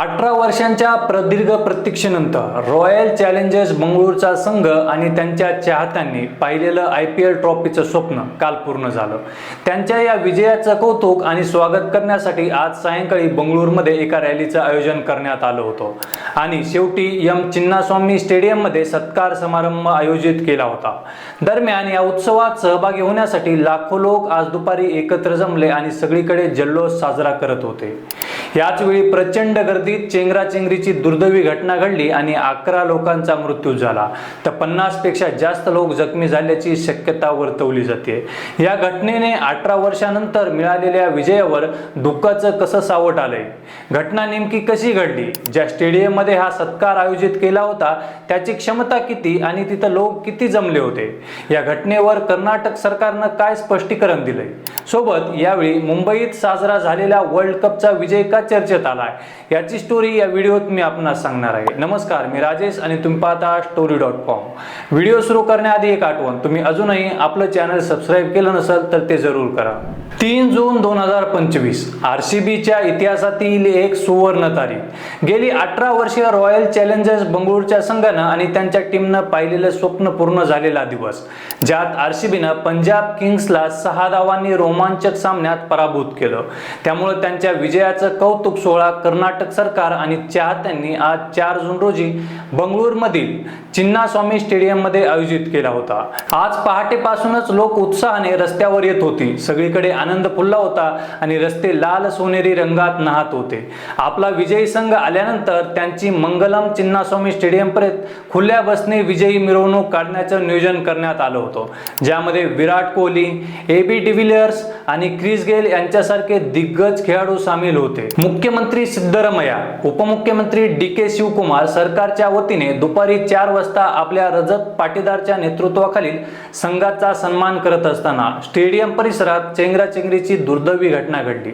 अठरा वर्षांच्या प्रदीर्घ प्रतीक्षेनंतर रॉयल चॅलेंजर्स बंगळुरूचा संघ आणि त्यांच्या चाहत्यांनी पाहिलेलं आय पी एल ट्रॉफीचं स्वप्न काल पूर्ण झालं. त्यांच्या या विजयाचं कौतुक आणि स्वागत करण्यासाठी आज सायंकाळी बंगळुरूमध्ये एका रॅलीचं आयोजन करण्यात आलं होतं. आणि शेवटी यम चिन्नास्वामी स्टेडियममध्ये सत्कार समारंभ आयोजित केला होता. दरम्यान या उत्सवात सहभागी होण्यासाठी लाखो लोक आज दुपारी एकत्र जमले आणि सगळीकडे जल्लोष साजरा करत होते. याचवेळी प्रचंड गर्दी नदीत चेंगराचेंगरीची दुर्दैवी घटना घडली आणि अकरा लोकांचा मृत्यू झाला. तर पन्नासपेक्षा जास्त लोक जखमी झाल्याची शक्यता वर्तवली जाते. या घटनेने अठरा वर्षानंतर मिळालेल्या विजयावर दुःखाचं कसं सावट आलंय? घटना नेमकी कशी घडली? ज्या स्टेडियममध्ये हा सत्कार आयोजित केला होता त्याची क्षमता किती आणि तिथं लोक किती जमले होते? या घटनेवर कर्नाटक सरकारनं काय स्पष्टीकरण दिलंय? सोबत यावेळी मुंबईत साजरा झालेला वर्ल्ड कपचा विजय का चर्चेत आलाय? याची स्टोरी या व्हिडिओत मी आपणास सांगणार आहे. नमस्कार मी राजेश आणि तुम्ही पाहता स्टोरी डॉट कॉम व्हिडिओ सुरू करण्याआधी एक आठवण तुम्ही अजूनही आपलं चॅनल सबस्क्राईब केलं नसेल तर ते जरूर करा. तीन जून दोन हजार पंचवीस आर सी बीच्या इतिहासातील एक सुवर्ण तारीख. गेली अठरा वर्षीय रॉयल चॅलेंजर्स बंगळुरूच्या संघानं आणि त्यांच्या टीमनं पाहिलेलं स्वप्न पूर्ण झालेला दिवस ज्यात आर सी बीनं पंजाब किंग्सला सहा धावांनी रोमांचक सामन्यात पराभूत केलं. त्यामुळे त्यांच्या विजयाचं कौतुक सोहळा कर्नाटक सरकार आणि चाहत्यांनी आज चार जून रोजी बंगळुरूमधील चिन्नास्वामी स्टेडियममध्ये आयोजित केला होता. आज पहाटेपासूनच लोक उत्साहाने रस्त्यावर येत होती. सगळीकडे आनंद आनंद फुलला होता आणि रस्ते लाल सोनेरी रंगात नाहत होते. आपला विजयी संघ आल्यानंतर त्यांची मंगलम चिन्नास्वामी स्टेडियमपर्यंत खुल्या बसने विजयी मिरवणूक काढण्याचं नियोजन करण्यात आलं होतं. ज्यामध्ये Virat Kohli A B de Villiers आणि क्रिस गेल यांच्यासारखे दिग्गज खेळाडू सामील होते. मुख्यमंत्री सिद्धरमया उपमुख्यमंत्री डी के शिवकुमार सरकारच्या वतीने दुपारी चार वाजता आपल्या रजत पाटीदारच्या नेतृत्वाखालील संघाचा सन्मान करत असताना स्टेडियम परिसरात चेंगराचे चेंगराचेंगरीची दुर्दैवी घटना घडली.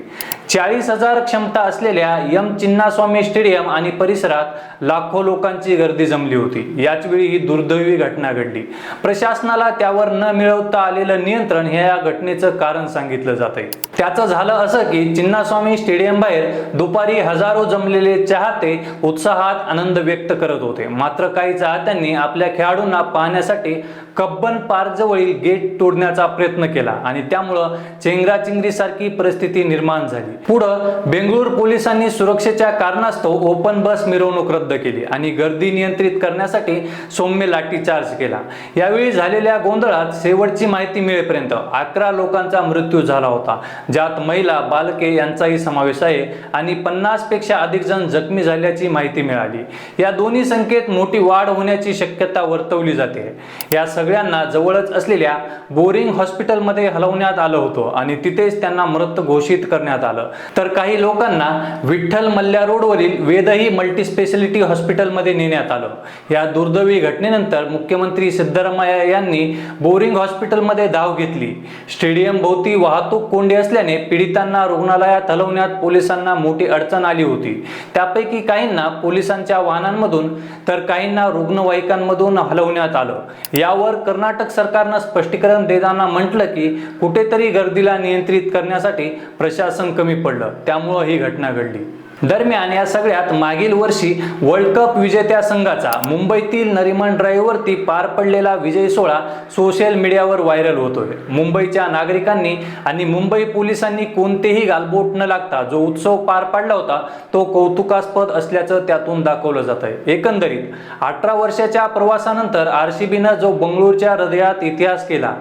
चाळीस हजार क्षमता असलेल्या यम चिन्नास्वामी स्टेडियम आणि परिसरात लाखो लोकांची गर्दी जमली होती. याच वेळी ही दुर्दैवी घटना घडली. प्रशासनाला त्यावर न मिळवता आलेलं नियंत्रण हे या घटनेचं कारण सांगितलं जात आहे त्याचं झालं असं की चिन्नास्वामी स्टेडियम बाहेर दुपारी हजारो जमलेले चाहते उत्साहात आनंद व्यक्त करत होते. मात्र काही चाहत्यांनी आपल्या खेळाडूंना पाहण्यासाठी कब्बन पार जवळील गेट तोडण्याचा प्रयत्न केला आणि त्यामुळं चेंगराचिंगरी सारखी परिस्थिती निर्माण झाली. पुढं बेंगळूर पोलिसांनी सुरक्षेच्या कारणास्तव ओपन बस मिरवणूक रद्द केली आणि गर्दी नियंत्रित करण्यासाठी सौम्य लाठीचार्ज केला. यावेळी झालेल्या गोंधळात शेवटची माहिती मिळेपर्यंत अकरा लोकांचा मृत्यू झाला होता ज्यात महिला बालके यांचाही समावेश आहे आणि पन्नासपेक्षा अधिक जण जखमी झाल्याची माहिती मिळाली. या दोन्ही संख्येत मोठी वाढ होण्याची शक्यता वर्तवली जाते. या सगळ्यांना जवळच असलेल्या बोरिंग हॉस्पिटलमध्ये हलवण्यात आलं होतं आणि तिथेच त्यांना मृत घोषित करण्यात आलं. तर काही लोकांना विठ्ठल मल्ल्या रोडवरील वेदही मल्टीस्पेशालिटी हॉस्पिटलमध्ये नेण्यात आलं. या दुर्दैवी घटनेनंतर मुख्यमंत्री सिद्धरामय्या यांनी बोरिंग हॉस्पिटलमध्ये धाव घेतली. स्टेडियम भोवती वाहतूक कोंडी असल्याने पीडितांना रुग्णालयात हलवण्यात पोलिसांना मोठी अडचण आली होती. त्यापैकी काहींना पोलिसांच्या वाहनांमधून तर काहींना रुग्णवाहिकांमधून हलवण्यात आलं. यावर कर्नाटक सरकारनं स्पष्टीकरण देताना म्हटलं की कुठेतरी गर्दीला नियंत्रित करण्यासाठी प्रशासन कमी कमी पडलं. त्यामुळं ही घटना घडली. दरम्यान या सगळ्यात मागील वर्षी वर्ल्ड कप विजेत्या संघाचा मुंबईतील नरिमन ड्राईव्हवरती पार पडलेला विजय सोहळा सोशल मीडियावर व्हायरल होतोय. मुंबईच्या नागरिकांनी आणि मुंबई पोलिसांनी कोणतेही गालबोट न लागता जो उत्सव पार पाडला होता तो कौतुकास्पद असल्याचं त्यातून दाखवलं जात आहे एकंदरीत अठरा वर्षाच्या प्रवासानंतर आर सी बीनं जो बंगळूरच्या हृदयात इतिहास केला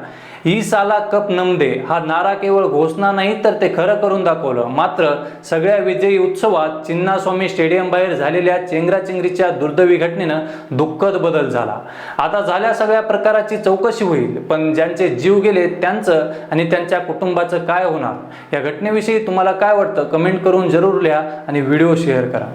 ही साला कप नमदे हा नारा केवळ घोषणा नाही तर ते खरं करून दाखवलं. मात्र सगळ्या विजयी उत्सवात चिन्नास्वामी स्टेडियम बाहेर झालेल्या चेंगराचेंगरीच्या दुर्दैवी घटनेनं दुःखद बदल झाला. आता झाल्या सगळ्या प्रकाराची चौकशी होईल पण ज्यांचे जीव गेले त्यांचं आणि त्यांच्या कुटुंबाचं काय होणार? या घटनेविषयी तुम्हाला काय वाटतं? कमेंट करून जरूर लिहा आणि व्हिडिओ शेअर करा.